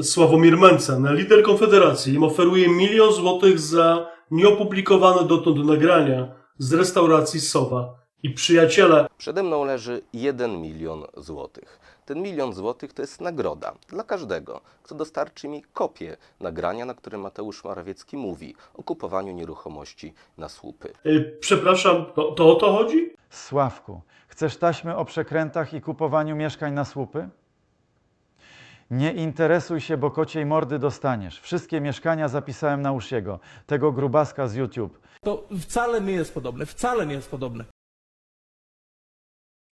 Sławomir Mencen, lider Konfederacji, oferuje milion złotych za nieopublikowane dotąd nagrania z restauracji Sowa. I przyjaciele, Przede mną leży 1 milion złotych. Ten milion złotych to jest nagroda dla każdego, kto dostarczy mi kopię nagrania, na którym Mateusz Morawiecki mówi o kupowaniu nieruchomości na słupy. y, przepraszam, to, to o to chodzi? Sławku, chcesz taśmy o przekrętach i kupowaniu mieszkań na słupy? Nie interesuj się, bo kociej mordy dostaniesz. Wszystkie mieszkania zapisałem na Usziego, tego grubaska z YouTube. To wcale nie jest podobne, wcale nie jest podobne.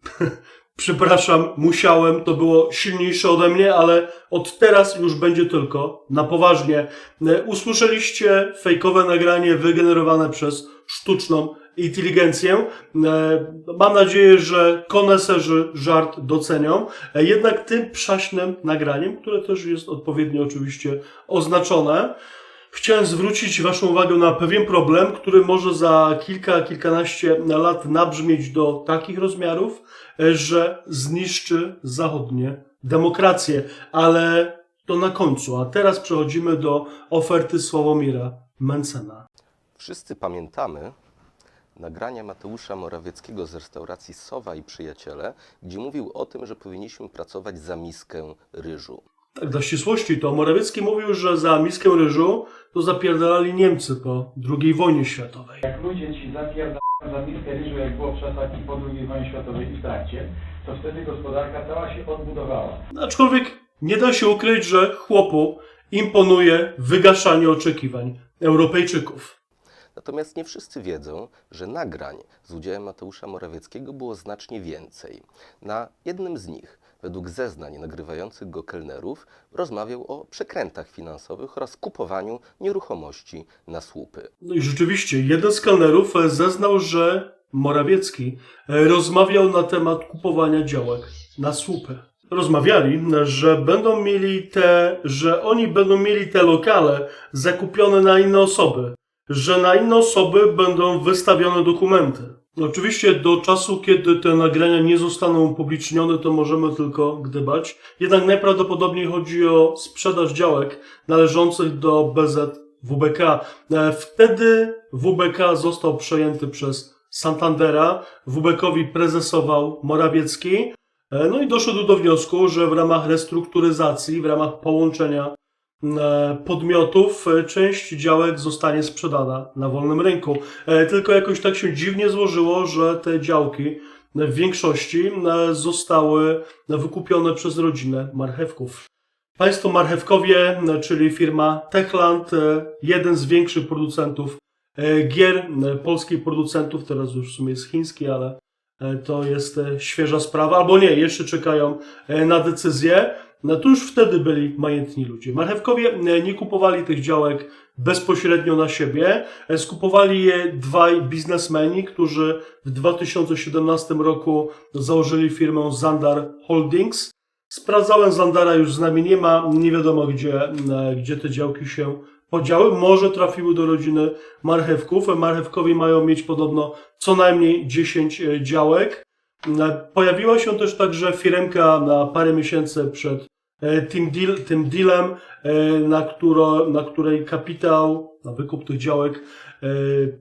Przepraszam, musiałem, to było silniejsze ode mnie, ale od teraz już będzie tylko na poważnie. E, Usłyszeliście fejkowe nagranie wygenerowane przez sztuczną inteligencję. E, Mam nadzieję, że koneserzy żart docenią. E, Jednak tym przaśnym nagraniem, które też jest odpowiednio oczywiście oznaczone, Chciałem zwrócić Waszą uwagę na pewien problem, który może za kilka, kilkanaście lat nabrzmieć do takich rozmiarów, e, że zniszczy zachodnie demokrację. Ale to na końcu. A teraz przechodzimy do oferty Sławomira Mencena. Wszyscy pamiętamy nagrania Mateusza Morawieckiego z restauracji Sowa i Przyjaciele, gdzie mówił o tym, że powinniśmy pracować za miskę ryżu. Tak, dla ścisłości to Morawiecki mówił, że za miskę ryżu to zapierdalali Niemcy po II wojnie światowej. Jak ludzie ci zapierdają za miskę ryżu, jak było w czasach i po II wojnie światowej i w trakcie, to wtedy gospodarka cała się odbudowała. Aczkolwiek nie da się ukryć, że chłopu imponuje wygaszanie oczekiwań Europejczyków. Natomiast nie wszyscy wiedzą, że nagrań z udziałem Mateusza Morawieckiego było znacznie więcej. Na jednym z nich, według zeznań nagrywających go kelnerów, rozmawiał o przekrętach finansowych oraz kupowaniu nieruchomości na słupy. No i rzeczywiście, jeden z kelnerów zeznał, że Morawiecki rozmawiał na temat kupowania działek na słupy. Rozmawiali, że będą mieli te, że oni będą mieli te lokale zakupione na inne osoby, że na inne osoby będą wystawione dokumenty. Oczywiście do czasu, kiedy te nagrania nie zostaną upublicznione, to możemy tylko gdybać. Jednak najprawdopodobniej chodzi o sprzedaż działek należących do BZWBK. E, Wtedy WBK został przejęty przez Santandera. WBK-owi prezesował Morawiecki. E, No i doszedł do wniosku, że w ramach restrukturyzacji, w ramach połączenia podmiotów, e, część działek zostanie sprzedana na wolnym rynku. E, Tylko jakoś tak się dziwnie złożyło, że te działki w większości e, zostały wykupione przez rodzinę marchewków. Państwo Marchewkowie, e, czyli firma Techland, e, jeden z większych producentów e, gier, e, polskich producentów, teraz już w sumie jest chiński, ale e, to jest e, świeża sprawa, albo nie, jeszcze czekają e, na decyzję. No to już wtedy byli majętni ludzie. Marchewkowie e, nie kupowali tych działek bezpośrednio na siebie, e, skupowali je dwaj biznesmeni, którzy w 2017 roku założyli firmę Zandar Holdings. Sprawdzałem Zandara, już z nami nie ma, nie wiadomo gdzie, e, gdzie te działki się podziały. Może trafiły do rodziny marchewków. Marchewkowie mają mieć podobno co najmniej 10 e, działek. Pojawiła się też także firemka na parę miesięcy przed e, tym, deal, tym dealem, e, na, któro, na której kapitał, na wykup tych działek e,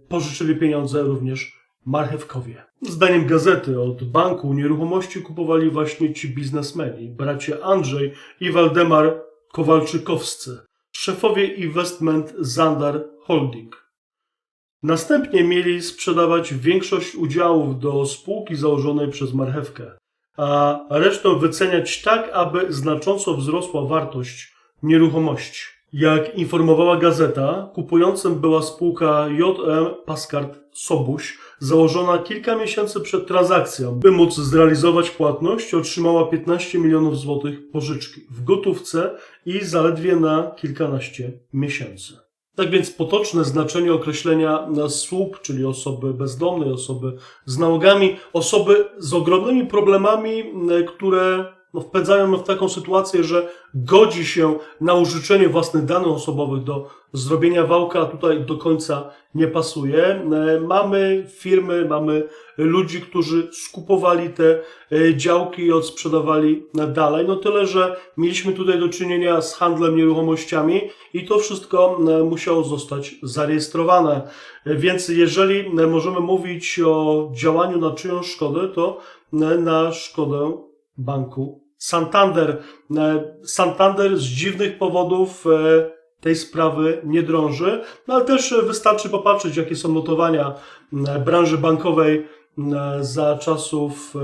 pożyczyli pieniądze również marchewkowie. Zdaniem gazety od banku nieruchomości kupowali właśnie ci biznesmeni, bracia Andrzej i Waldemar Kowalczykowscy, szefowie Investment Zandar Holding. Następnie mieli sprzedawać większość udziałów do spółki założonej przez marchewkę, a resztę wyceniać tak, aby znacząco wzrosła wartość nieruchomości. Jak informowała gazeta, kupującym była spółka JM Paskart Sobuś, założona kilka miesięcy przed transakcją. By móc zrealizować płatność, otrzymała 15 milionów złotych pożyczki w gotówce i zaledwie na kilkanaście miesięcy. Tak więc potoczne znaczenie określenia słup, czyli osoby bezdomnej, osoby z nałogami, osoby z ogromnymi problemami, m, które no, wpędzają w taką sytuację, że godzi się na użyczenie własnych danych osobowych do zrobienia wałka tutaj do końca nie pasuje. E, Mamy firmy, mamy ludzi, którzy skupowali te e, działki i odsprzedawali dalej. No tyle, że mieliśmy tutaj do czynienia z handlem nieruchomościami i to wszystko e, musiało zostać zarejestrowane. Więc jeżeli możemy mówić o działaniu na czyjąś szkodę, to na szkodę banku Santander. E, Santander z dziwnych powodów e, tej sprawy nie drąży, no ale też wystarczy popatrzeć, jakie są notowania branży bankowej za czasów e,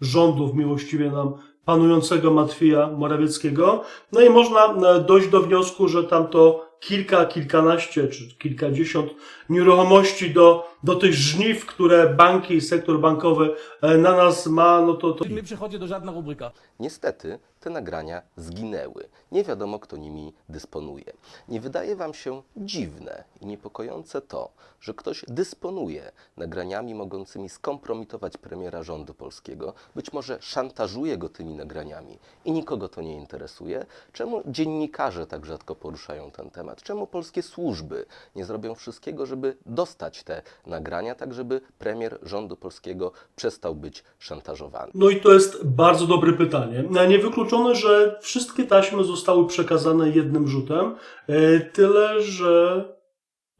rządów miłościwie nam panującego Matwija Morawieckiego. No i można dojść do wniosku, że tam to kilka, kilkanaście czy kilkadziesiąt nieruchomości do, do tych żniw, które banki i sektor bankowy e, na nas ma, no to, to Nie przychodzi do żadna rubryka. Niestety te nagrania zginęły. Nie wiadomo, kto nimi dysponuje. Nie wydaje Wam się dziwne i niepokojące to, że ktoś dysponuje nagraniami mogącymi skompromitować premiera rządu polskiego, być może szantażuje go tymi nagraniami i nikogo to nie interesuje? Czemu dziennikarze tak rzadko poruszają ten temat? Czemu polskie służby nie zrobią wszystkiego, żeby dostać te nagrania, tak żeby premier rządu polskiego przestał być szantażowany? No i to jest bardzo dobre pytanie. Niewykluczone, że wszystkie taśmy zostały przekazane jednym rzutem, e, tyle że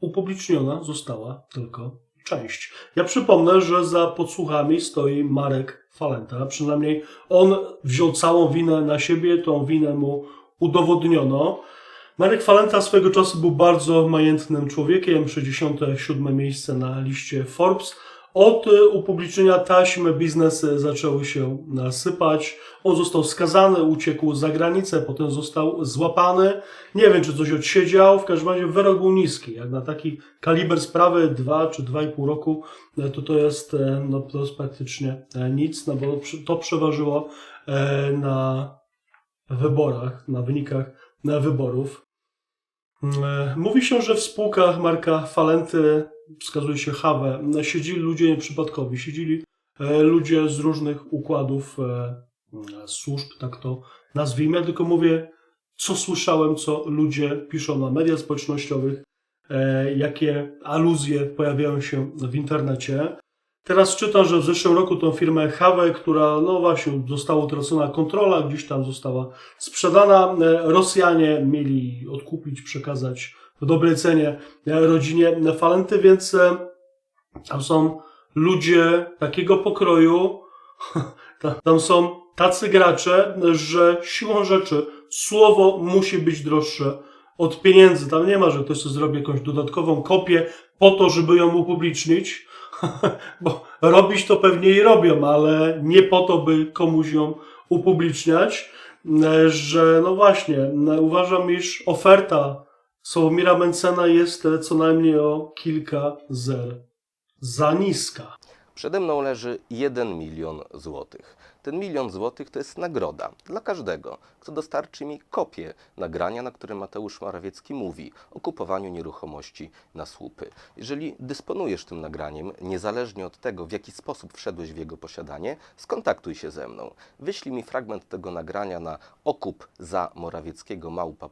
upubliczniona została tylko część. Ja przypomnę, że za podsłuchami stoi Marek Falenta. Przynajmniej on wziął całą winę na siebie, tą winę mu udowodniono. Marek Falenta swego czasu był bardzo majętnym człowiekiem, 67 miejsce na liście Forbes. Od y, upublicznienia taśmy biznesy zaczęły się nasypać. On został skazany, uciekł za granicę, potem został złapany. Nie wiem, czy coś odsiedział. W każdym razie wyrok był niski. Jak na taki kaliber sprawy 2 czy 2,5 roku, e, to to jest, e, no, to jest praktycznie e, nic, no bo to przeważyło e, na wyborach, na wynikach wyborów. E, Mówi się, że w spółkach Marka Falenty, wskazuje się Hawę, siedzieli ludzie nieprzypadkowi. Siedzieli e, ludzie z różnych układów e, służb, tak to nazwijmy. Ja tylko mówię, co słyszałem, co ludzie piszą na mediach społecznościowych, jakie aluzje pojawiają się w internecie. Teraz czytam, że w zeszłym roku tą firmę Hawę, która no właśnie została utracona kontrola, gdzieś tam została sprzedana. E, Rosjanie mieli odkupić, przekazać w dobrej cenie e, rodzinie Falenty, więc e, tam są ludzie takiego pokroju, ta- tam są tacy gracze, że siłą rzeczy słowo musi być droższe od pieniędzy. Tam nie ma, że ktoś sobie zrobi jakąś dodatkową kopię po to, żeby ją upublicznić, bo robić to pewnie i robią, ale nie po to, by komuś ją upubliczniać, e, że no właśnie, e, uważam, iż oferta Sławomira Mencena jest e, co najmniej o kilka zer za niska. Przede mną leży 1 milion złotych. Ten milion złotych to jest nagroda dla każdego, kto dostarczy mi kopię nagrania, na którym Mateusz Morawiecki mówi o kupowaniu nieruchomości na słupy. Jeżeli dysponujesz tym nagraniem, niezależnie od tego, w jaki sposób wszedłeś w jego posiadanie, skontaktuj się ze mną. Wyślij mi fragment tego nagrania na okup za morawieckiego małpa.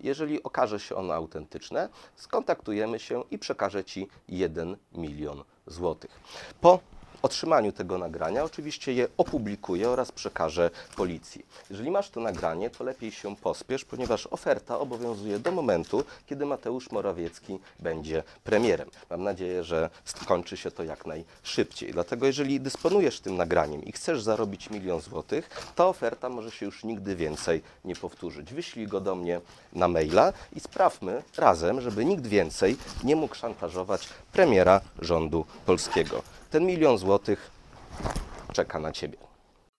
Jeżeli okaże się ono autentyczne, skontaktujemy się i przekażę Ci 1 milion złotych. Po otrzymaniu tego nagrania oczywiście je opublikuję oraz przekażę policji. Jeżeli masz to nagranie, to lepiej się pospiesz, ponieważ oferta obowiązuje do momentu, kiedy Mateusz Morawiecki będzie premierem. Mam nadzieję, że skończy się to jak najszybciej. Dlatego jeżeli dysponujesz tym nagraniem i chcesz zarobić milion złotych, ta oferta może się już nigdy więcej nie powtórzyć. Wyślij go do mnie na maila i sprawmy razem, żeby nikt więcej nie mógł szantażować premiera rządu polskiego. Ten milion złotych czeka na ciebie.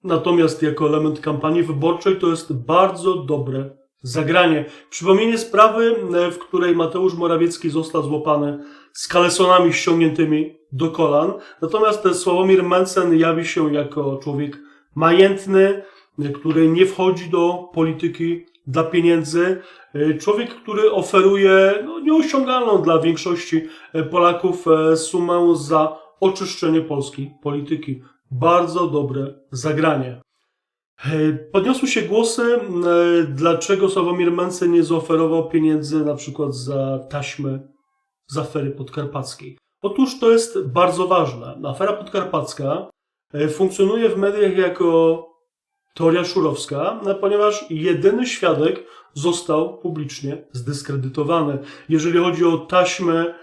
Natomiast jako element kampanii wyborczej to jest bardzo dobre zagranie. Przypomnienie sprawy, e, w której Mateusz Morawiecki został złapany z kalesonami ściągniętymi do kolan. Natomiast Sławomir Mencen jawi się jako człowiek majętny, e, który nie wchodzi do polityki dla pieniędzy. E, Człowiek, który oferuje no, nieosiągalną dla większości Polaków sumę za oczyszczenie polskiej polityki. Bardzo dobre zagranie. E, Podniosły się głosy, e, dlaczego Sławomir Mencen nie zaoferował pieniędzy na przykład za taśmy z afery podkarpackiej. Otóż to jest bardzo ważne. Afera podkarpacka e, funkcjonuje w mediach jako teoria szurowska, no, ponieważ jedyny świadek został publicznie zdyskredytowany. Jeżeli chodzi o taśmę e,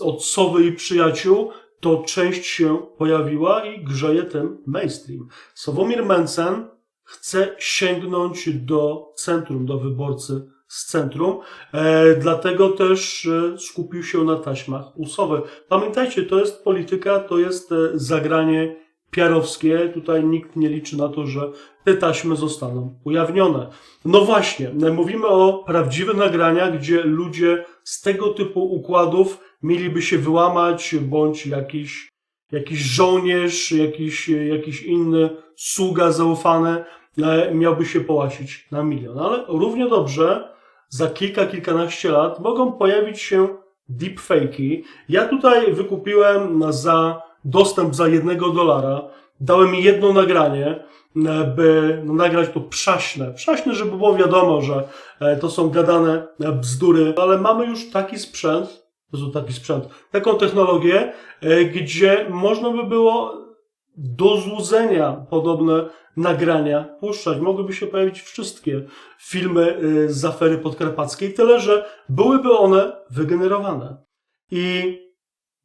od Sowy i przyjaciół, to część się pojawiła i grzeje ten mainstream. Sławomir Mencen chce sięgnąć do centrum, do wyborcy z centrum, e, dlatego też e, skupił się na taśmach usowy. Pamiętajcie, to jest polityka, to jest e, zagranie piarowskie. Tutaj nikt nie liczy na to, że te taśmy zostaną ujawnione. No właśnie, mówimy o prawdziwych nagraniach, gdzie ludzie z tego typu układów mieliby się wyłamać, bądź jakiś, jakiś żołnierz, jakiś, jakiś inny sługa zaufany e, miałby się połasić na milion. Ale równie dobrze za kilka, kilkanaście lat mogą pojawić się deepfake'i. Ja tutaj wykupiłem za dostęp za jednego dolara. Dałem mi jedno nagranie, e, by no, nagrać to przaśne. Przaśne, żeby było wiadomo, że e, to są gadane e, bzdury, ale mamy już taki sprzęt, to taki sprzęt, taką technologię, gdzie można by było do złudzenia podobne nagrania puszczać. Mogłyby się pojawić wszystkie filmy y, z afery podkarpackiej, tyle że byłyby one wygenerowane. I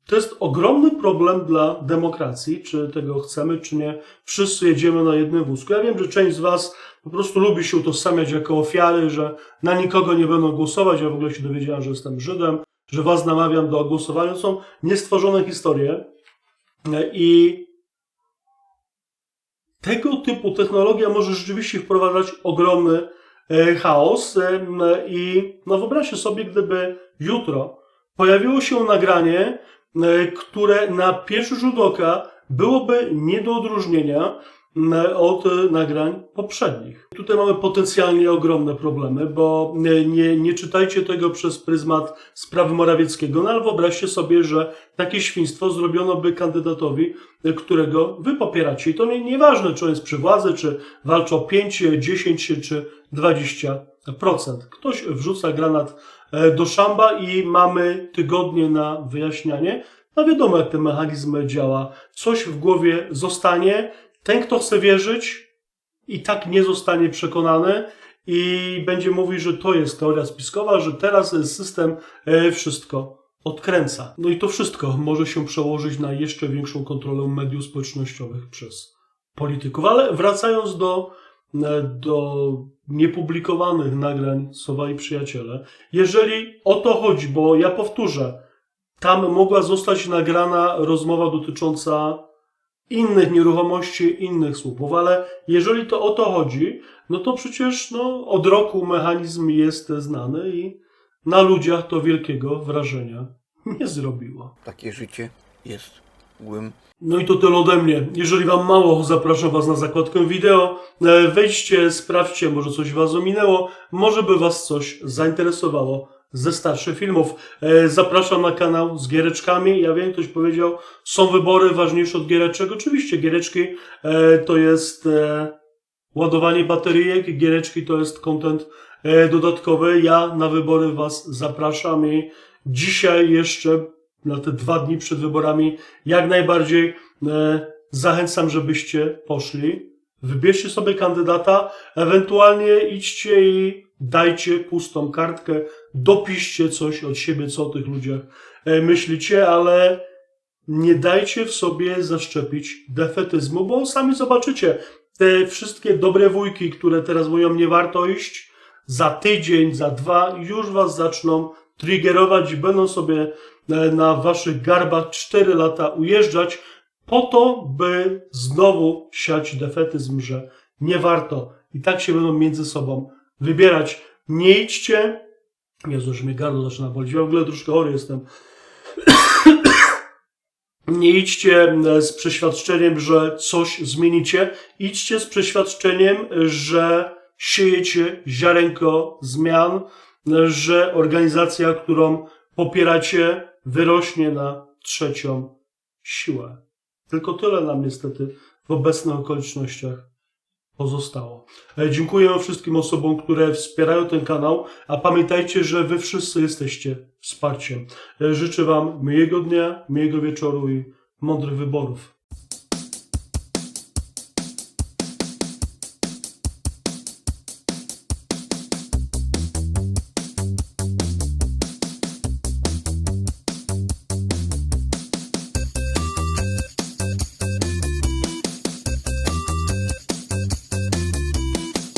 to jest ogromny problem dla demokracji, czy tego chcemy, czy nie. Wszyscy jedziemy na jednym wózku. Ja wiem, że część z Was po prostu lubi się utożsamiać jako ofiary, że na nikogo nie będą głosować. Ja w ogóle się dowiedziałem, że jestem Żydem, że Was namawiam do głosowania. Są niestworzone historie. I tego typu technologia może rzeczywiście wprowadzać ogromny e, chaos. e, I no wyobraźcie sobie, gdyby jutro pojawiło się nagranie, które na pierwszy rzut oka byłoby nie do odróżnienia m, od e, nagrań poprzednich. Tutaj mamy potencjalnie ogromne problemy, bo nie, nie, czytajcie tego przez pryzmat sprawy Morawieckiego, no ale wyobraźcie sobie, że takie świństwo zrobiono by kandydatowi, e, którego wy popieracie. I to nie, nieważne, czy on jest przy władzy, czy walczy o 5, 10 czy 20%. Ktoś wrzuca granat e, do szamba i mamy tygodnie na wyjaśnianie. No wiadomo, jak ten mechanizm działa. Coś w głowie zostanie. Ten, kto chce wierzyć, i tak nie zostanie przekonany i będzie mówił, że to jest teoria spiskowa, że teraz system e, wszystko odkręca. No i to wszystko może się przełożyć na jeszcze większą kontrolę mediów społecznościowych przez polityków. Ale wracając do, e, do niepublikowanych nagrań Sowa i Przyjaciele, jeżeli o to chodzi, bo ja powtórzę, tam mogła zostać nagrana rozmowa dotycząca innych nieruchomości, innych słupów, ale jeżeli to o to chodzi, no to przecież no, od roku mechanizm jest znany i na ludziach to wielkiego wrażenia nie zrobiło. Takie życie jest No i to tyle ode mnie. Jeżeli Wam mało, zapraszam Was na zakładkę wideo. E, Wejdźcie, sprawdźcie, może coś Was ominęło, może by Was coś zainteresowało ze starszych filmów. E, Zapraszam na kanał z giereczkami. Ja wiem, ktoś powiedział, są wybory ważniejsze od giereczek. Oczywiście giereczki e, to jest ładowanie bateryjek, giereczki to jest content dodatkowy. Ja na wybory Was zapraszam i dzisiaj jeszcze na te dwa dni przed wyborami. Jak najbardziej e, zachęcam, żebyście poszli. Wybierzcie sobie kandydata, ewentualnie idźcie i dajcie pustą kartkę, dopiszcie coś od siebie, co o tych ludziach e, myślicie, ale nie dajcie w sobie zaszczepić defetyzmu, bo sami zobaczycie, te wszystkie dobre wujki, które teraz mówią, nie warto iść, za tydzień, za dwa już was zaczną triggerować i będą sobie na waszych garbach 4 lata ujeżdżać po to, by znowu siać defetyzm, że nie warto. I tak się będą między sobą wybierać. Nie idźcie. Jezu, już mnie gardło zaczyna bolić. Ja w ogóle troszkę chory jestem. Nie idźcie e, z przeświadczeniem, że coś zmienicie. Idźcie z przeświadczeniem, że siejecie ziarenko zmian, że organizacja, którą popieracie, wyrośnie na trzecią siłę. Tylko tyle nam niestety w obecnych okolicznościach pozostało. E, Dziękuję wszystkim osobom, które wspierają ten kanał, a pamiętajcie, że wy wszyscy jesteście wsparciem. E, Życzę wam miłego dnia, miłego wieczoru i mądrych wyborów.